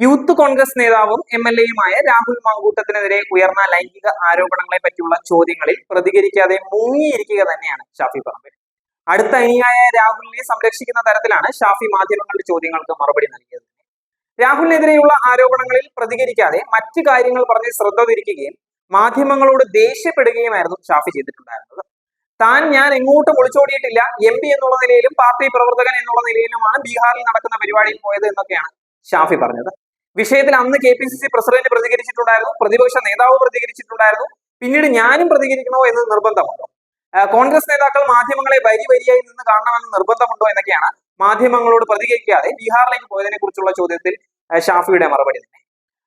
Youth Congress നേതാവും M L എയുമായ രാഹുൽ മാങ്കൂട്ടത്തിനെതിരെ ഉയർന്ന ലൈംഗിക ആരോപണങ്ങളെ പറ്റിയുള്ള ചോദ്യങ്ങളിൽ പ്രതികരിക്കാതെ മുങ്ങിയിരിക്കുക തന്നെയാണ് ഷാഫി പറമ്പിൽ. അടുത്ത അനിയായ രാഹുലിനെ സംരക്ഷിക്കുന്ന തരത്തിലാണ് ഷാഫി മാധ്യമങ്ങളുടെ ചോദ്യങ്ങൾക്ക് മറുപടി നൽകിയത്. രാഹുലിനെതിരെയുള്ള ആരോപണങ്ങളിൽ പ്രതികരിക്കാതെ മറ്റു കാര്യങ്ങൾ പറഞ്ഞ് ശ്രദ്ധ തിരിക്കുകയും മാധ്യമങ്ങളോട് ദേഷ്യപ്പെടുകയുമായിരുന്നു ഷാഫി ചെയ്തിട്ടുണ്ടായിരുന്നത്. താൻ ഞാൻ എങ്ങോട്ടും ഒളിച്ചോടിയിട്ടില്ല. എം പി എന്നുള്ള നിലയിലും പാർട്ടി പ്രവർത്തകൻ എന്നുള്ള നിലയിലുമാണ് ബീഹാറിൽ നടക്കുന്ന പരിപാടിയിൽ പോയത് എന്നൊക്കെയാണ് ഷാഫി പറഞ്ഞത്. വിഷയത്തിൽ അന്ന് K P C C president പ്രതികരിച്ചിട്ടുണ്ടായിരുന്നു പ്രതിപക്ഷ നേതാവ് പ്രതികരിച്ചിട്ടുണ്ടായിരുന്നു പിന്നീട് ഞാനും പ്രതികരിക്കണോ എന്ന് നിർബന്ധമുണ്ടോ കോൺഗ്രസ് നേതാക്കൾ മാധ്യമങ്ങളെ വരി വരിയായി നിന്ന് കാണണമെന്ന് നിർബന്ധമുണ്ടോ എന്നൊക്കെയാണ് മാധ്യമങ്ങളോട് പ്രതികരിക്കാതെ ബീഹാറിലേക്ക് പോയതിനെ കുറിച്ചുള്ള ചോദ്യത്തിൽ ഷാഫിയുടെ മറുപടി തന്നെ.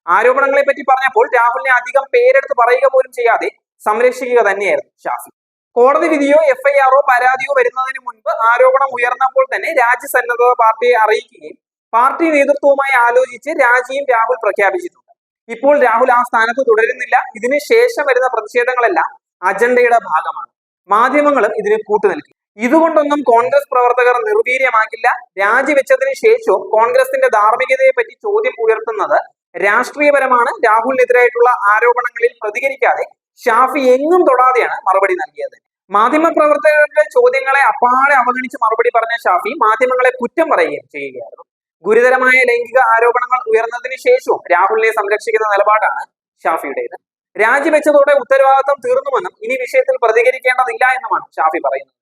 ആരോപണങ്ങളെ പറ്റി പറഞ്ഞപ്പോൾ രാഹുലിനെ അധികം പേരെടുത്ത് പറയുക പോലും ചെയ്യാതെ സംരക്ഷിക്കുക തന്നെയായിരുന്നു ഷാഫി. കോടതി വിധിയോ എഫ്ഐആറോ പരാതിയോ വരുന്നതിന് മുൻപ് ആരോപണം ഉയർന്നപ്പോൾ തന്നെ രാജ്യസന്നദ്ധത പാർട്ടിയെ അറിയിക്കുകയും പാർട്ടി നേതൃത്വവുമായി ആലോചിച്ച് രാജിയും രാഹുൽ പ്രഖ്യാപിച്ചിട്ടുണ്ട്. ഇപ്പോൾ രാഹുൽ ആ സ്ഥാനത്ത് തുടരുന്നില്ല. ഇതിന് ശേഷം വരുന്ന പ്രതിഷേധങ്ങളെല്ലാം അജണ്ടയുടെ ഭാഗമാണ്. മാധ്യമങ്ങളും ഇതിന് കൂട്ടുനിൽക്കും ഇതുകൊണ്ടൊന്നും കോൺഗ്രസ് പ്രവർത്തകർ നിർവീര്യമാക്കില്ല രാജിവെച്ചതിന് ശേഷവും കോൺഗ്രസിന്റെ ധാർമ്മികതയെ പറ്റി ചോദ്യം ഉയർത്തുന്നത് രാഷ്ട്രീയപരമാണ്. രാഹുലിനെതിരായിട്ടുള്ള ആരോപണങ്ങളിൽ പ്രതികരിക്കാതെ ഷാഫി എങ്ങും തൊടാതെയാണ് മറുപടി നൽകിയത്. മാധ്യമപ്രവർത്തകരുടെ ചോദ്യങ്ങളെ അപ്പാടെ അവഗണിച്ച് മറുപടി പറഞ്ഞ ഷാഫി മാധ്യമങ്ങളെ കുറ്റം പറയുകയും ചെയ്യുകയായിരുന്നു. ഗുരുതരമായ ലൈംഗിക ആരോപണങ്ങൾ ഉയർന്നതിന് ശേഷവും രാഹുലിനെ സംരക്ഷിക്കുന്ന നിലപാടാണ് ഷാഫിയുടേത്. രാജിവെച്ചതോടെ ഉത്തരവാദിത്തം തീർന്നുവെന്നും ഇനി വിഷയത്തിൽ പ്രതികരിക്കേണ്ടതില്ല എന്നുമാണ് ഷാഫി പറയുന്നത്.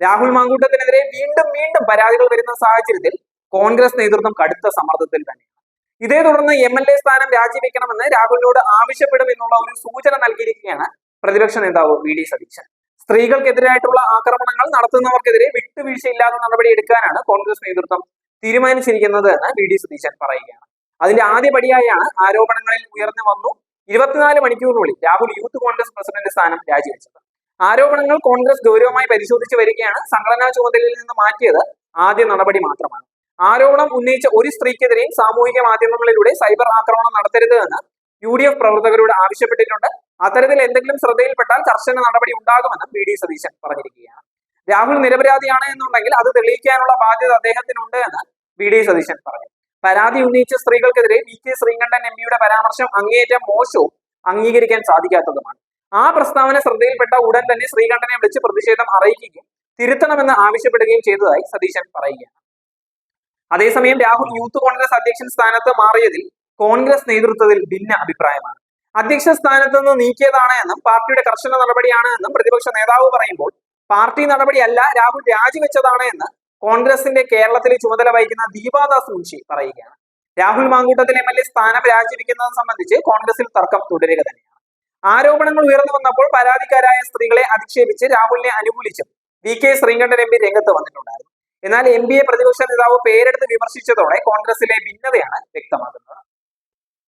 രാഹുൽ മാങ്കൂട്ടത്തിനെതിരെ വീണ്ടും വീണ്ടും പരാതികൾ വരുന്ന സാഹചര്യത്തിൽ കോൺഗ്രസ് നേതൃത്വം കടുത്ത സമ്മർദ്ദത്തിൽ തന്നെയാണ്. ഇതേ തുടർന്ന് എം എൽ എ സ്ഥാനം രാജിവെക്കണമെന്ന് രാഹുലിനോട് ആവശ്യപ്പെടും എന്നുള്ള ഒരു സൂചന നൽകിയിരിക്കുകയാണ് പ്രതിപക്ഷ നേതാവ് വി ഡി സതീശൻ. സ്ത്രീകൾക്കെതിരായിട്ടുള്ള ആക്രമണങ്ങൾ നടത്തുന്നവർക്കെതിരെ വിട്ടുവീഴ്ചയില്ലാത്ത നടപടി എടുക്കാനാണ് കോൺഗ്രസ് നേതൃത്വം തീരുമാനിച്ചിരിക്കുന്നത് എന്ന് വി ഡി സതീശൻ പറയുകയാണ്. അതിന്റെ ആദ്യപടിയായാണ് ആരോപണങ്ങളിൽ ഉയർന്നു വന്നു ഇരുപത്തിനാല് മണിക്കൂറിനുള്ളിൽ രാഹുൽ യൂത്ത് കോൺഗ്രസ് പ്രസിഡന്റ് സ്ഥാനം രാജിവെച്ചത്. ആരോപണങ്ങൾ കോൺഗ്രസ് ഗൗരവമായി പരിശോധിച്ചു വരികയാണ്. സംഘടനാ ചുമതലയിൽ നിന്ന് മാറ്റിയത് ആദ്യ നടപടി മാത്രമാണ്. ആരോപണം ഉന്നയിച്ച ഒരു സ്ത്രീക്കെതിരെയും സാമൂഹിക മാധ്യമങ്ങളിലൂടെ സൈബർ ആക്രമണം നടത്തരുത് എന്ന് യു ഡി എഫ് പ്രവർത്തകരോട് ആവശ്യപ്പെട്ടിട്ടുണ്ട്. അത്തരത്തിൽ എന്തെങ്കിലും ശ്രദ്ധയിൽപ്പെട്ടാൽ കർശന നടപടി ഉണ്ടാകുമെന്നും വി ഡി സതീശൻ പറഞ്ഞിരിക്കുകയാണ്. രാഹുൽ നിരപരാധിയാണ് എന്നുണ്ടെങ്കിൽ അത് തെളിയിക്കാനുള്ള ബാധ്യത അദ്ദേഹത്തിനുണ്ട് എന്ന് വി ഡി സതീശൻ പറഞ്ഞു. പരാതി ഉന്നയിച്ച സ്ത്രീകൾക്കെതിരെ വി കെ ശ്രീകണ്ഠൻ എം പിയുടെ പരാമർശം അങ്ങേയറ്റം മോശവും അംഗീകരിക്കാൻ സാധിക്കാത്തതുമാണ്. ആ പ്രസ്താവന ശ്രദ്ധയിൽപ്പെട്ട ഉടൻ തന്നെ ശ്രീകണ്ഠനെ വിളിച്ച് പ്രതിഷേധം അറിയിക്കുകയും തിരുത്തണമെന്ന് ആവശ്യപ്പെടുകയും ചെയ്തതായി സതീശൻ പറയുകയാണ്. അതേസമയം രാഹുൽ യൂത്ത് കോൺഗ്രസ് അധ്യക്ഷൻ സ്ഥാനത്ത് മാറിയതിൽ കോൺഗ്രസ് നേതൃത്വത്തിൽ ഭിന്ന അഭിപ്രായമാണ്. അധ്യക്ഷ സ്ഥാനത്ത് നിന്ന് നീക്കിയതാണ് എന്നും പാർട്ടിയുടെ കർശന നടപടിയാണ് എന്നും പ്രതിപക്ഷ നേതാവ് പറയുമ്പോൾ പാർട്ടി നടപടിയല്ല രാഹുൽ രാജിവെച്ചതാണ് എന്ന് കോൺഗ്രസിന്റെ കേരളത്തിലെ ചുമതല വഹിക്കുന്ന ദീപാദാസ് മുൻഷി പറയുകയാണ്. Rahul Mamkootathil M L A സ്ഥാനം രാജിവെക്കുന്നത് സംബന്ധിച്ച് കോൺഗ്രസിൽ തർക്കം തുടരുക തന്നെയാണ്. ആരോപണങ്ങൾ ഉയർന്നു വന്നപ്പോൾ പരാതിക്കാരായ സ്ത്രീകളെ അധിക്ഷേപിച്ച് രാഹുലിനെ അനുകൂലിച്ചും V K Sreekandan M P രംഗത്ത് വന്നിട്ടുണ്ടായിരുന്നു. എന്നാൽ എം പിയെ പ്രതിപക്ഷ നേതാവ് പേരെടുത്ത് വിമർശിച്ചതോടെ കോൺഗ്രസിലെ ഭിന്നതയാണ് വ്യക്തമാകുന്നത്.